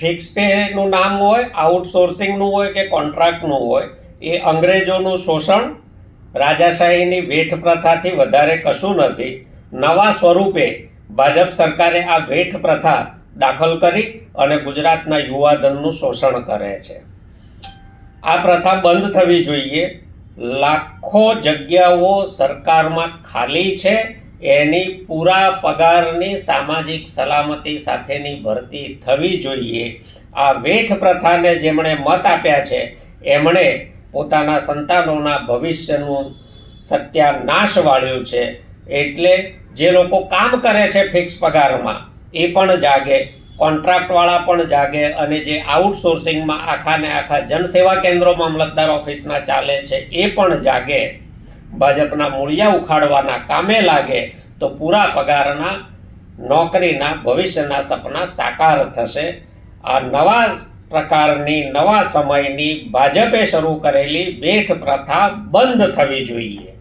Fix પેનું નામ હોય આઉટસોર્સિંગનું હોય કે કોન્ટ્રાક્ટનું હોય, એ અંગ્રેજોનું શોષણ રાજાશાહીની વેઠ પ્રથાથી વધારે કશું નથી. નવા સ્વરૂપે ભાજપ સરકારે આ વેઠ પ્રથા દાખલ કરી અને ગુજરાતના યુવાધનનું શોષણ કરે છે. આ પ્રથા બંધ થવી જોઈએ. લાખો જગ્યાઓ સરકારમાં ખાલી છે. એની પૂરા પગારની સામાજિક સલામતી સાથેની ભરતી થવી જોઈએ. આ વેઠ પ્રથાને જેમણે મત આપ્યા છે, એમણે પોતાના સંતાનોના ભવિષ્યનું સત્યાનાશ વાળ્યું છે. એટલે જે લોકો કામ કરે છે ફિક્સ પગારમાં, એ પણ જાગે, કોન્ટ્રાક્ટવાળા પણ જાગે અને જે આઉટસોર્સિંગમાં આખા ને આખા જનસેવા કેન્દ્રો મામલતદાર ઓફિસના ચાલે છે, એ પણ જાગે. ભાજપના મૂળિયા ઉખાડવાના કામે લાગે તો પૂરા પગારના, નોકરીના, ભવિષ્યના સપના સાકાર થશે. આ નવા પ્રકારની, નવા સમયની ભાજપે શરૂ કરેલી વેઠ પ્રથા બંધ થવી જોઈએ.